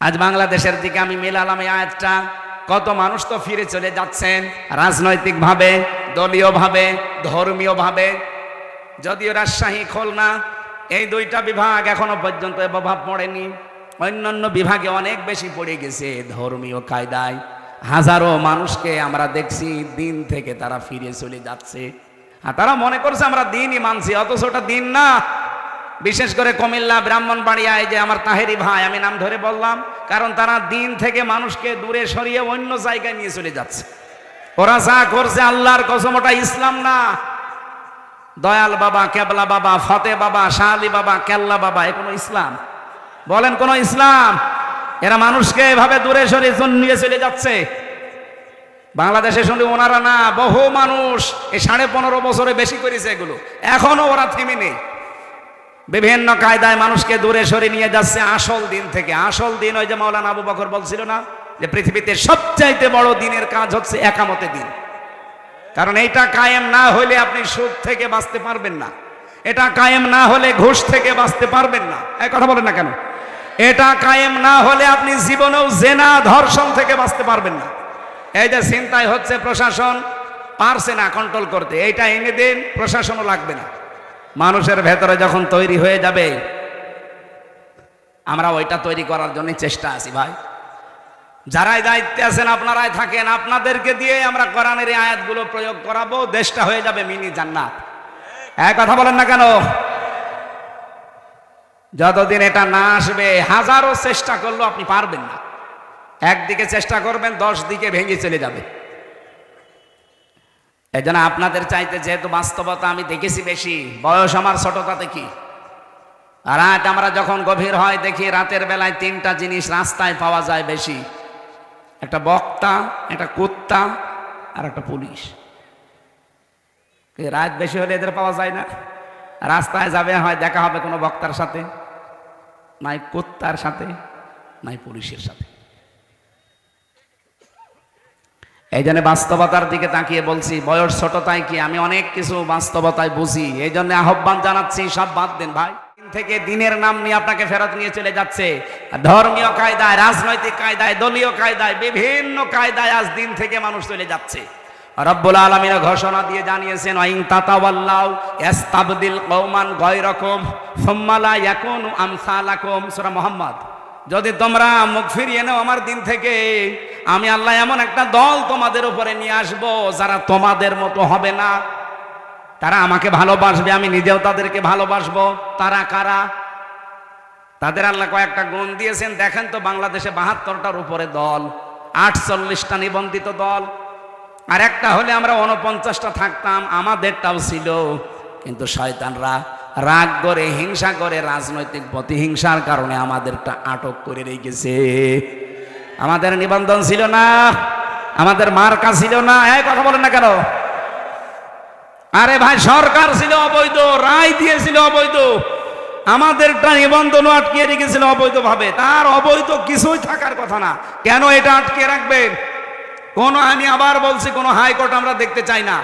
আজ বাংলাদেশের দিকে আমি মেলালাম এই আয়াতটা, কত মানুষ তো ফিরে চলে যাচ্ছেন রাজনৈতিকভাবে, দলীয়ভাবে, ধর্মীয়ভাবে। যদিও রাজশাহী খুলনা, এই দুইটা বিভাগ এখনও পর্যন্ত প্রভাব পড়েনি। অন্যান্য বিভাগে অনেক বেশি পড়ে গেছে ধর্মীয় কায়দায়। হাজারো মানুষকে আমরা দেখছি দিন থেকে তারা ফিরে চলে যাচ্ছে। আর তারা মনে করছে আমরা দিনই মানছি, অথচ ওটা দিন না। বিশেষ করে কুমিল্লা ব্রাহ্মণবাড়িয়ায় যে আমার তাহেরি ভাই, আমি নাম ধরে বললাম, কারণ তারা দিন থেকে মানুষকে দূরে সরিয়ে অন্য জায়গায় নিয়ে চলে যাচ্ছে। ওরা যা করছে আল্লাহর কসম, ওটা ইসলাম না। দয়াল বাবা, কেবলা বাবা, ফতে বাবা শাহালি বাবা, কেল্লা বাবা, এ কোনো ইসলাম। বলেন কোন ইসলাম? এরা মানুষকে এভাবে দূরে সরিয়ে নিয়ে চলে যাচ্ছে। বাংলাদেশে শুধু ওনারা না, বহু মানুষ এই সাড়ে পনেরো বছরে বেশি করেছে এগুলো। এখনও ওরা থেমে নেই। বিভিন্ন কায়দায় মানুষকে দূরে সরে নিয়ে যাচ্ছে আসল দিন থেকে। আসল দিন ওই যে মাওলানা আবু বকর বলছিল না যে পৃথিবীতে সবচাইতে বড় দিনের কাজ হচ্ছে একামতে দিন। কারণ এইটা কায়েম না হলে আপনি সুদ থেকে বাঁচতে পারবেন না। এটা কায়েম না হলে ঘুষ থেকে বাঁচতে পারবেন না। এই কথা বলেন না কেন? এটা কায়েম না হলে আপনি জীবনেও জেনা, ধর্ষণ থেকে বাঁচতে পারবেন না। এই যে চিন্তায় হচ্ছে প্রশাসন, পারছে না কন্ট্রোল করতে। এইটা এনে দিন, প্রশাসনও লাগবে না। মানুষের ভেতরে যখন তৈরি হয়ে যাবে, আমরা ওইটা তৈরি করার জন্য চেষ্টা আছি ভাই। যারাই দায়িত্বে আছেন, আপনারাই থাকেন, আপনাদেরকে দিয়ে আমরা কোরআনের আয়াতগুলো প্রয়োগ করাবো, দেশটা হয়ে যাবে মিনি জান্নাত। এক কথা বলেন না কেন? যতদিন এটা না আসবে, হাজারো চেষ্টা করলেও আপনি পারবেন না। একদিকে চেষ্টা করবেন দশ দিকে ভেঙে চলে যাবে। এই জন্য আপনাদের চাইতে যেহেতু বাস্তবতা আমি দেখেছি বেশি, বয়স আমার ছোটতাতে কি? রাত আমরা যখন গভীর হয়, দেখি রাতের বেলায় তিনটা জিনিস রাস্তায় পাওয়া যায় বেশি। একটা বক্তা, একটা কুত্তা, আর একটা পুলিশ। রাত বেশি হলে এদের পাওয়া যায় না? রাস্তায় যাবে, হয় দেখা হবে কোনো বক্তার সাথে, নাই কুত্তার সাথে, নাই পুলিশের সাথে। এই জন্য বাস্তবতার দিকে তাকিয়ে বলছি, বয়স ছোট তাই কি? আমি অনেক কিছু বাস্তবতায় বুঝি। এই জন্য আহ্বান জানাচ্ছি, সব বাদ দেন ভাই। থেকে দিনের নাম নিয়ে আপনাকে ফেরত নিয়ে চলে যাচ্ছে। ধর্মীয় কায়দায়, রাজনৈতিক কায়দায়, দলীয় কায়দায়, বিভিন্ন কায়দায় আজ দিন থেকে মানুষ চলে যাচ্ছে। রব্বুল আলমিন ঘোষণা দিয়ে জানিয়েছেন আইন তাতাওয়াল্লাউ ইস্তাবদিল কওমান গায়রাকুম সুম্মা লা ইয়াকুনু আমসালাকুম। সূরা মুহাম্মদ। যদি তোমরা মুখ ফিরিয়ে নাও আমার দিন থেকে আমি আল্লাহ এমন একটা দল তোমাদের উপরে নিয়ে আসব, যারা তোমাদের মতো হবে না। তারা আমাকে ভালোবাসবে, আমি নিজেও তাদেরকে ভালোবাসবো। তারা কারা? তাদের আল্লাহ কয়েকটা গুণ দিয়েছেন। দেখেন তো বাংলাদেশে বাহাত্তরটার উপরে দল, আটচল্লিশটা নিবন্ধিত দল। আর একটা হলে আমরা উনপঞ্চাশটা থাকতাম, আমাদেরটাও ছিল। কিন্তু শয়তানরা রাগ করে, হিংসা করে, রাজনৈতিক প্রতিহিংসার কারণে আমাদেরটা আটক করে রেখেছে। আমাদের নিবন্ধন ছিল না, আমাদের মার্কা ছিল না, এই কথা বলেন না কেন? আরে ভাই, সরকার ছিল অবৈধ, রায় দিয়েছিল অবৈধ, আমাদেরটা নিবন্ধন আটকে রেখেছিল অবৈধভাবে, তার অবৈধ কিছুই থাকার কথা না। কেন এটা আটকে রাখবেন? কোন আমি আবার বলছি, কোন হাইকোর্ট আমরা দেখতে চাই না।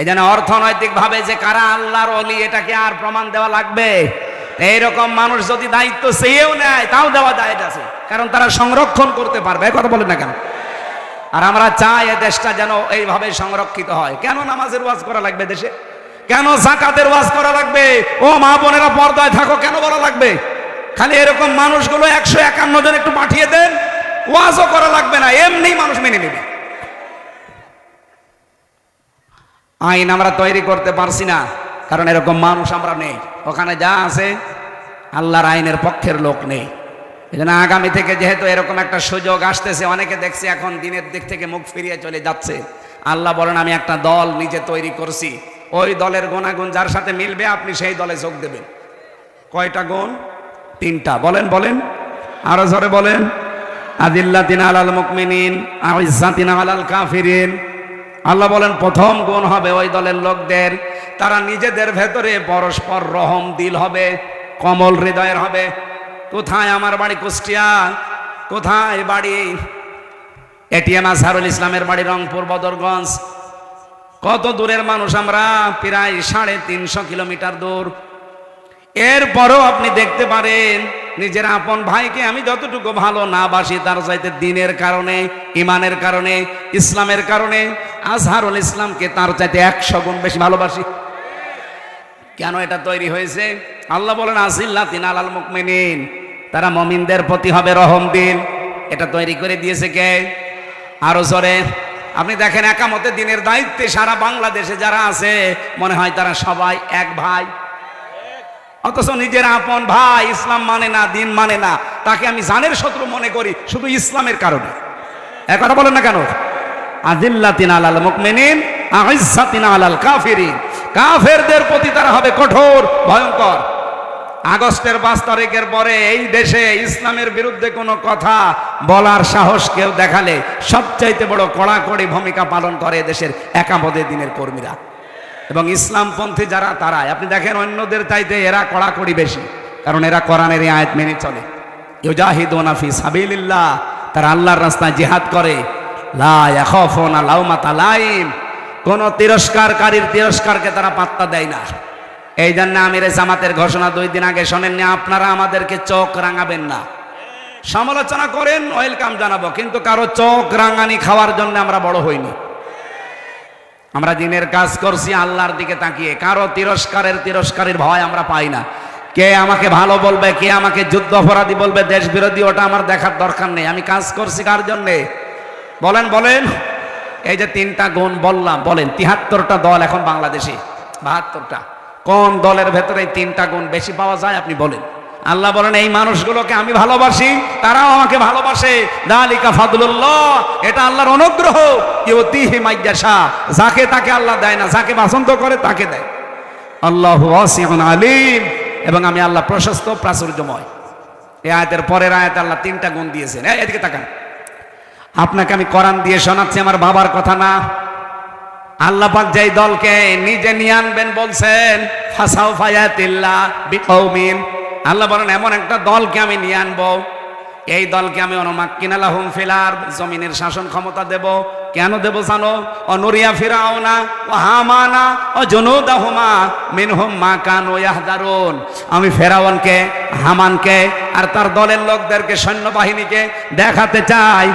এই জন্য অর্থনৈতিক ভাবে যে কারা আল্লাহর অলি, এটাকে আর প্রমাণ দেওয়া লাগবে? এইরকম মানুষ যদি দায়িত্ব চেয়েও নেয়, তাও দেওয়া যায় আছে। কারণ তারা সংরক্ষণ করতে পারবে কথা বলেন না কেন? আর আমরা চাই এ দেশটা যেন এইভাবে সংরক্ষিত হয়। কেন নামাজের ওয়াজ করা লাগবে দেশে? কেন জাকাতের ওয়াজ করা লাগবে? ও মা বোনেরা পর্দায় থাকো, কেন বলা লাগবে? খালি এরকম মানুষগুলো একশো একান্ন জন একটু পাঠিয়ে দেন, ওয়াজও করা লাগবে না, এমনি মানুষ মেনে নেবে। আইন আমরা তৈরি করতে পারছি না। কারণ এরকম মানুষ আমরা নেই। ওখানে যা আছে আল্লাহর আইনের পক্ষের লোক নেই। এই জন্য আগামী থেকে যেহেতু এরকম একটা সুযোগ আসতেছে, অনেকে দেখছি এখন দিনের দিক থেকে মুখ ফিরিয়ে চলে যাচ্ছে। আল্লাহ বলেন, আমি একটা দল নিজে তৈরি করছি। ওই দলের গুণাগুণ যার সাথে মিলবে, আপনি সেই দলে যোগ দেবেন। কয়টা গুণ? তিনটা। বলেন বলেন। আরও জোরে বলেন। আদিল্লাতিন আলাল মুকমিনিন আইজাতিন আলাল কাফিরিন। আল্লাহ বলেন, প্রথম গুণ হবে ওই দলের লোকদের তারা নিজেদের ভেতরে পরস্পর রহম দিল হবে, কমল হৃদয়ের হবে। কোথায় আমার বাড়ি কুষ্টিয়া? কোথায় বাড়ি? এটিএম আজহারুল ইসলামের বাড়ি রংপুর, বদরগঞ্জ। কত দূরের মানুষ আমরা? প্রায় সাড়ে তিনশো কিলোমিটার দূর। এরপরও আপনি দেখতে পারেন, নিজের আপন ভাইকে আমি যতটুকু ভালো না বাসি, তার চাইতে দিনের কারণে, ইমানের কারণে, ইসলামের কারণে, আজহারুল ইসলামকে তার চাইতে একশো গুণ বেশি ভালোবাসি। কেন এটা তৈরি হয়েছে? আল্লাহ বলেন আসিল্লা তিন আলাল মুকমিনিন। তারা মমিনদের প্রতি হবে রহম দিন। এটা তৈরি করে দিয়েছে কে? আরও জোরে। আপনি দেখেন, একামতে দিনের দায়িত্বে সারা বাংলাদেশে যারা আছে, মনে হয় তারা সবাই এক ভাই। অথচ নিজের আপন ভাই ইসলাম মানে না, দিন মানে না। তাকে আমি জানের শত্রু মনে করি, শুধু ইসলামের কারণে। এক কথা বলেন না কেন? আজিল্লাতিন আলাল মুকমিনিন আইসাতিন আলাল কাফিরিন। কাফেরদের প্রতি তারা হবে কঠোর, ভয়ঙ্কর। আগস্টের পাঁচ তারিখের পরে এই দেশে ইসলামের বিরুদ্ধে কোনো কথা বলার সাহস কেউ দেখালে সবচাইতে বড় কড়াকড়ি ভূমিকা পালন করে দেশের একামদে দিনের কর্মীরা। এবং ইসলামপন্থী যারা তারা আপনি দেখেন অন্যদের চাইতে এরা কড়াকড়ি বেশি, কারণ এরা কোরআনের আয়াত মেনে চলে। ইউজাহিদুনা ফি সাবিলিল্লাহ, তারা আল্লাহর রাস্তায় জিহাদ করে। লা লাউমাতা লাইম কোন তিরস্কারকারীর তিরস্কারকে তারা পাত্তা দেয় না। এই জন্য আমির জামাতের ঘোষণা দুই দিন আগে শোনেননি, আপনারা আমাদেরকে চোখ রাঙাবেন না। সমালোচনা করেন, ওয়েলকাম জানাব, কিন্তু কারও চোখ রাঙানি খাওয়ার জন্য আমরা বড় হইনি। আমরা দিনের কাজ করছি, আল্লাহর দিকে তাকিয়ে। কারও তিরস্কারের তিরস্কারের ভয় আমরা পাই না। কে আমাকে ভালো বলবে, কে আমাকে যুদ্ধ অপরাধী বলবে দেশ বিরোধী ওটা আমার দেখার দরকার নেই। আমি কাজ করছি কার জন্যে? বলেন বলেন। এই যে তিনটা গুণ বললাম, বলেন, তিহাত্তরটা দল এখন বাংলাদেশে, বাহাত্তরটা। কোন দলের ভেতরে তিনটা গুণ বেশি পাওয়া যায় আপনি বলেন। আল্লাহ বলেন, এই মানুষগুলোকে আমি ভালোবাসি, তারাও আমাকে ভালোবাসে। দালিকা ফাদুল্লাহ এটা আল্লাহর অনুগ্রহ। যাকে তাকে আল্লাহ দেয় না, যাকে পছন্দ করে তাকে দেয়। আল্লাহ আলিম, এবং আমি আল্লাহ প্রশস্ত, প্রাচুর্যময়। এ আয়াতের পরের আয়াত আল্লাহ তিনটা গুণ দিয়েছেন। এদিকে তাকান। আপনাকে আমি কোরআন দিয়ে শোনাচ্ছি, আমার বাবার কথা না। আল্লাহ যেই দলকে নিজে নিয়ে আনবেন বলছেন ফাসাও ফায়াতিল্লাহ বিকৌমিন। আল্লাহ বলেন, এমন একটা দলকে আমি নিয়ে আনব। এই দলকে আমি অনুমাক্কিনালাহুম ফিলার জমিনের শাসন ক্ষমতা দেব। কেন দেব জানো? অনুরিয়া ফিরাওনা ও হামানা, ও জনুদাহুমা, মিনহুম মা কান ইয়াহদারুন। আমি ফেরাউনকে, হামানকে আর তার দলের লোকদেরকে সৈন্যবাহিনীকে দেখাতে চাই।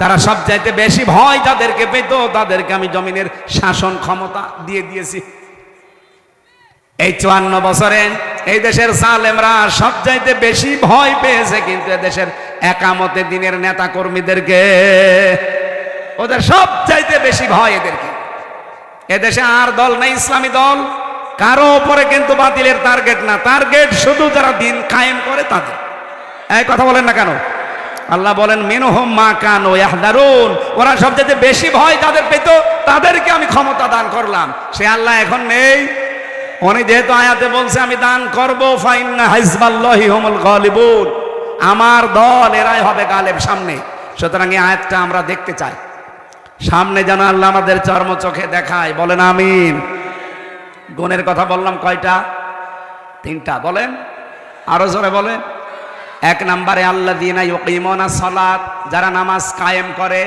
তারা সবচাইতে বেশি ভয় তাদেরকে পেত, তাদেরকে আমি জমিনের শাসন ক্ষমতা দিয়ে দিয়েছি। এই চুয়ান্ন বছরে এই দেশের সালেমরা সবচাইতে বেশি ভয় পেয়েছে, কিন্তু দেশের একামতে দিনের নেতা কর্মীদেরকে ওদের সবচাইতে বেশি ভয় এদেরকে। এদেশে আর দল নেই, ইসলামী দল। কারও ওপরে কিন্তু বাতিলের টার্গেট না। টার্গেট শুধু যারা দিন কায়েম করে তাদের। এই কথা বলেন না কেন? আল্লাহ বলেন, মিনহুম মা কান ও ইয়াহদারুন। ওরা সবচেয়ে বেশি ভয় যাদের পেত, তাদেরকে আমি ক্ষমতা দান করলাম। সে আল্লাহ এখন নেই। উনি যেহেতু আয়াতে বলছে, আমি দান করব, ফাইন্না হাইজবাল্লাহি হুমুল গালিবুন। আমার দল, এরাই হবে গালেব সামনে। সুতরাং এই আয়াতটা আমরা দেখতে চাই। সামনে যেন আল্লাহ আমাদের চর্ম চোখে দেখায়। বলেন, আমিন। গুণের কথা বললাম কয়টা? তিনটা। বলেন, আরও জোরে বলেন। এক নম্বরে আল্লাহ দিনা ইউকিমনা সালাত, যারা নামাজ কায়েম করে।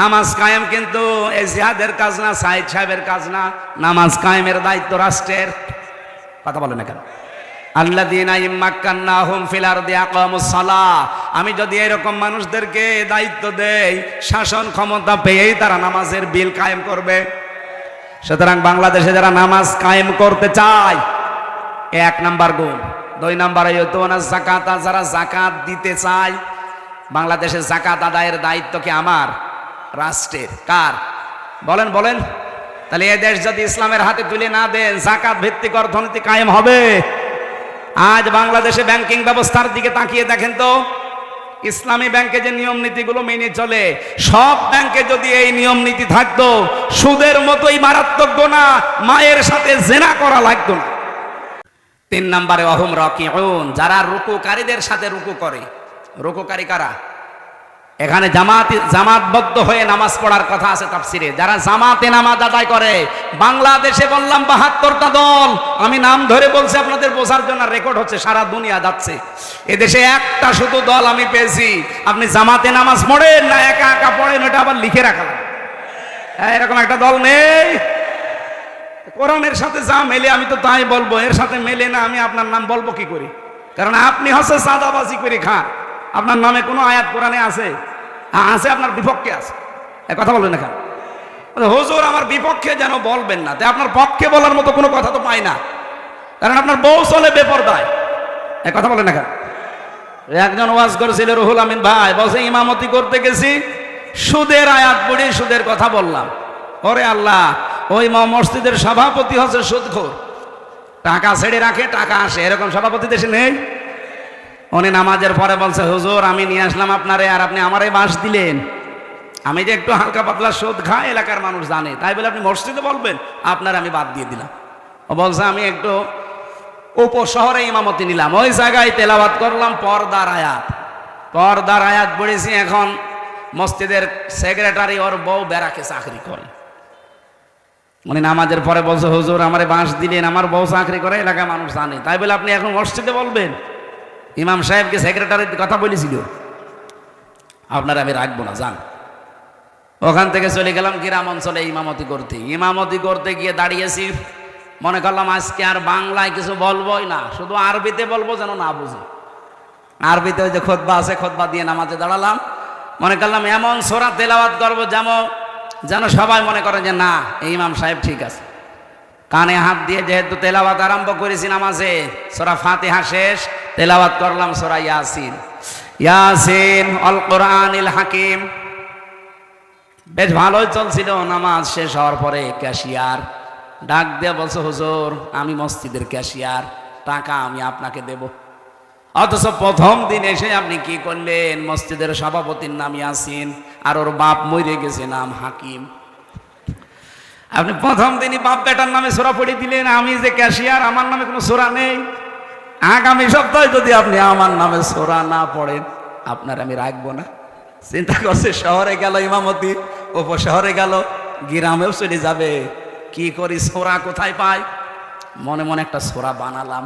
নামাজ কায়েম কিন্তু এই জিহাদের কাজ না সাইদ সাহেবের কাজ না, নামাজ কায়েমের দায়িত্ব রাষ্ট্রের। কথা বলে না কেন? আমি যদি এরকম মানুষদেরকে দায়িত্ব দেই, শাসন ক্ষমতা পেয়েই তারা নামাজের বিল কায়েম করবে। সুতরাং বাংলাদেশে যারা নামাজ কায়েম করতে চায়, এক নাম্বার গুণ। দুই নাম্বারে জাকাত যারা জাকাত দিতে চায়, বাংলাদেশের জাকাত আদায়ের দায়িত্ব কি আমার? রাষ্ট্রের। কার? বলেন বলেন। তাহলে এ দেশ যদি ইসলামের হাতে তুলে না দেন জাকাত ভিত্তিক অর্থনীতি কায়েম হবে। আজ বাংলাদেশে ব্যাংকিং ব্যবস্থার দিকে তাকিয়ে দেখেন তো, ইসলামী ব্যাংকে যে নিয়ম নীতিগুলো মেনে চলে, সব ব্যাংকে যদি এই নিয়ম নীতি থাকতো, সুদের মতোই মারাত্মক গোনা, মায়ের সাথে জেনা করা লাগতো না। তিন নম্বরে অহম রকিউন, যারা রুকুকারীদের সাথে রুকু করে। রুকুকারী কারা? এখানে জামাত, জামাতবদ্ধ হয়ে নামাজ পড়ার কথা আছে তাফসিরে। যারা জামাতে নামাজ আদায় করে, বাংলাদেশে বললাম বাহাত্তরটা দল। আমি নাম ধরে বলছি, আপনাদের বোঝার জন্য রেকর্ড হচ্ছে, সারা দুনিয়া যাচ্ছে। এদেশে একটা শুধু দল আমি পেয়েছি। আপনি জামাতে নামাজ পড়েন না, একা একা পড়েন, ওটা আবার লিখে রাখলাম। হ্যাঁ এরকম একটা দল নেই। কোরআনের সাথে যা মেলে আমি তো তাই বলব। এর সাথে মেলে না আমি আপনার নাম বলব কি করে? কারণ আপনি হচ্ছে সাদাবাজি করে খান। আপনার নামে কোনো আয়াত কোরআনে আছে? হ্যাঁ, আছে আপনার বিপক্ষে আছে। কথা বলবেন না হুজুর আমার বিপক্ষে যেন বলবেন না। তাই আপনার পক্ষে বলার মতো কোনো কথা তো পাই না। কারণ আপনার বউ চলে বেপরদায়। এ কথা বলেন না একজন ওয়াজ করেছিল রুহুল আমিন ভাই বসে ইমামতি করতে গেছি সুদের আয়াত পড়ে সুদের কথা বললাম। ওরে আল্লাহ ওই মসজিদের সভাপতি হচ্ছে সুদখোর। টাকা ছেড়ে রাখে, টাকা আসে। এরকম সভাপতি দেশে নেই? উনি নামাজের পরে বলছে, হুজুর, আমি নিয়ে আসলাম আপনারে আর আপনি আমারে বাস দিলেন। আমি যে একটু হালকা পাতলা সুদ খাই, এলাকার মানুষ জানে। তাই বলে আপনি মসজিদে বলবেন, আপনার আমি বাদ দিয়ে দিলাম। ও বলছে, আমি একটু উপশহরে ইমামতি নিলাম। ওই জায়গায় তেলাবাদ করলাম, পর্দার আয়াত। পর্দার আয়াত পড়েছি এখন মসজিদের সেক্রেটারি ওর বউ বেড়াকে চাকরি করে। মানে নামাজের পরে বলছে, হুজুর, আমারে বাঁশ দিলেন, আমার বউ চাকরি করে, এলাকার মানুষ জানে। তাই বলে আপনি এখন মসজিদে বলবেন। ইমাম সাহেবকে সেক্রেটারির কথা বলেছিল। আপনার আমি রাখব না, যান। ওখান থেকে চলে গেলাম গ্রাম অঞ্চলে ইমামতি করতে। ইমামতি করতে গিয়ে দাঁড়িয়েছি। মনে করলাম, আজকে আর বাংলায় কিছু বলবোই না, শুধু আরবিতে বলব যেন না বুঝি। আরবিতে ওই যে খোদবা আছে, খোদবা দিয়ে নামাজে দাঁড়ালাম। মনে করলাম, এমন সোরা তেলাওয়াত করব যেমন যেন সবাই মনে করে যে না ইমাম সাহেব ঠিক আছে। কানে হাত দিয়ে যেহেতু তেলাওয়াত আরম্ভ করেছি নামাজে, সোরা ফাতিহা শেষ, তেলাওয়াত করলাম সোরা ইয়াসিন। ইয়াসিন অল কোরআনিল হাকিম। বেশ ভালোই চলছিল, নামাজ শেষ হওয়ার পরে ক্যাশিয়ার। ডাক দিয়ে বলছে, হুজুর, আমি মসজিদের ক্যাশিয়ার, টাকা আমি আপনাকে দেব। অথচ প্রথম দিন এসে আপনি কি করলেন? মসজিদের সভাপতির নাম ইয়াসিন। আর ওর বাপ মরে গেছে, নাম হাকিম। আপনি প্রথম দিনই বাপ বেটার নামে সোরা পড়ে দিলেন, আমি যে ক্যাশিয়ার, আমার নামে কোনো সোরা নেই। আগামী সপ্তাহে যদি আপনি আমার নামে সোরা না পড়েন, আপনার আমি রাখব না। চিন্তা করছে, শহরে গেল ইমামতি, উপশহরে গেল, গ্রামেও চলে যাবে। কি করি, সোরা কোথায় পাই? মনে মনে একটা সোরা বানালাম।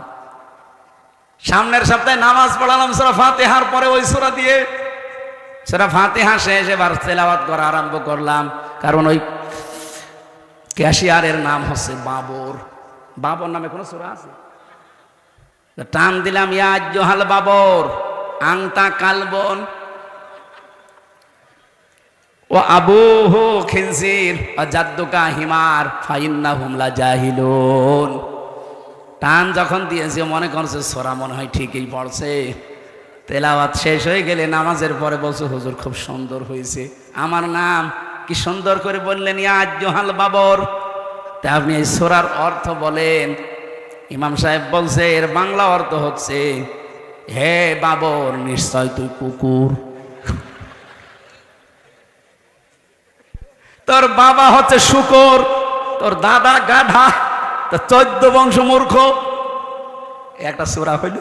সামনের সপ্তাহে নামাজ পড়ালাম সোরা ফাতেহার পরে ওই সোরা দিয়ে সেটা ফাঁতে ফাতেহা শেষ, এবার তেলাওয়াত করা আরম্ভ করলাম। কারণ ওই ক্যাশিয়ারের নাম হচ্ছে বাবর। বাবর নামে কোনো সোরা আছে? টান দিলাম ইয়াজ জোহাল বাবর আংতা কালবন, ও আবু হো খিনসির জাদ্দুকা হিমার ফাইন্না হুমলা জাহিলুন টান যখন দিয়েছে, মনে করছে সোরা মনে হয় ঠিকই পড়ছে। তেলাওয়াত শেষ হয়ে গেলে নামাজের পরে বলছে, হুজুর, খুব সুন্দর হয়েছে। আমার নাম কি সুন্দর করে বললেন ইয়াজ জোহাল বাবর। তা আপনি এই সোরার অর্থ বলেন। ইমাম সাহেব বলছে, এর বাংলা অর্থ হচ্ছে, হে বাবর, নিশ্চয় তুই কুকুর। তোর বাবা হচ্ছে শুকর, তোর দাদা গাধা, তোর চোদ্দ বংশ মূর্খ। একটা সুরা হইল।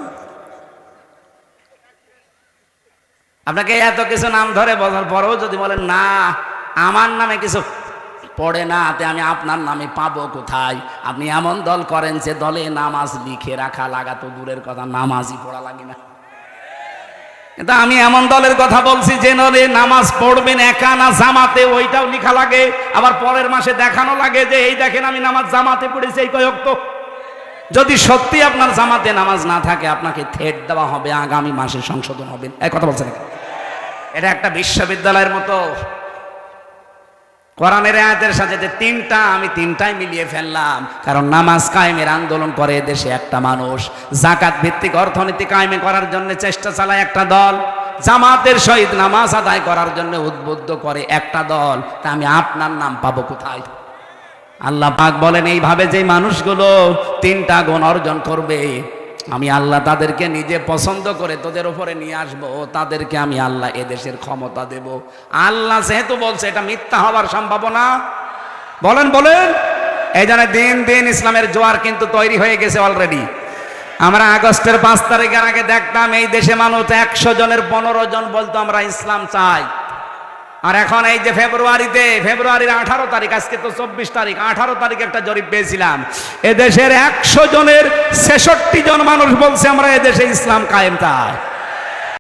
আপনাকে এত কিছু নাম ধরে বলার পরেও যদি বলেন, না, আমার নামে কিছু পড়ে না, তে আমি আপনার নামে পাবো কোথায়? আপনি এমন দল করেন, যে দলে নামাজ লিখে রাখা লাগা তো দূরের কথা, নামাজই পড়া লাগে না। কিন্তু আমি এমন দলের কথা বলছি, যে দলে নামাজ পড়বেন একা না জামাতে, ওইটাও লেখা লাগে। আবার পরের মাসে দেখানো লাগে যে, এই দেখেন আমি নামাজ জামাতে পড়েছি, এই কয়েক তো যদি সত্যি আপনার জামাতে নামাজ না থাকে, আপনাকে থেট দেওয়া হবে, আগামী মাসে সংশোধন হবে। এই কথা বলছেন এটা একটা বিশ্ববিদ্যালয়ের মতো। কোরআনের আয়াতের সাথে যে তিনটা, আমি তিনটাই মিলিয়ে ফেললাম। কারণ নামাজ কায়েমের আন্দোলন করে দেশে একটা মানুষ। জাকাত ভিত্তিক অর্থনীতি কায়েমে করার জন্য চেষ্টা চালায় একটা দল। জামাতের সহিত নামাজ আদায় করার জন্য উদ্বুদ্ধ করে একটা দল। তা আমি আপনার নাম পাবো কোথায়? আল্লাহ পাক বলেন, এইভাবে যে মানুষগুলো তিনটা গুণ অর্জন করবে, আমি আল্লাহ তাদেরকে নিজে পছন্দ করে তোদের উপরে নিয়ে আসব, তাদেরকে আমি আল্লাহ এদেশের ক্ষমতা দেব। আল্লাহ যেহেতু বলছে, এটা মিথ্যা হওয়ার সম্ভাবনা। বলেন বলেন। এই জন্য দিন দিন ইসলামের জোয়ার কিন্তু তৈরি হয়ে গেছে অলরেডি আমরা আগস্টের পাঁচ তারিখের আগে দেখতাম, এই দেশে মানুষ একশো জনের পনেরো জন বলতো, আমরা ইসলাম চাই। আর এখন এই যে ফেব্রুয়ারিতে, ফেব্রুয়ারির আঠারো তারিখ, আজকে তো চব্বিশ তারিখ, আঠারো তারিখ একটা জরিপ পেয়েছিলাম। এদেশের একশো জনের ছেষট্টি জন মানুষ বলছে আমরা এদেশে ইসলাম কায়েম চাই।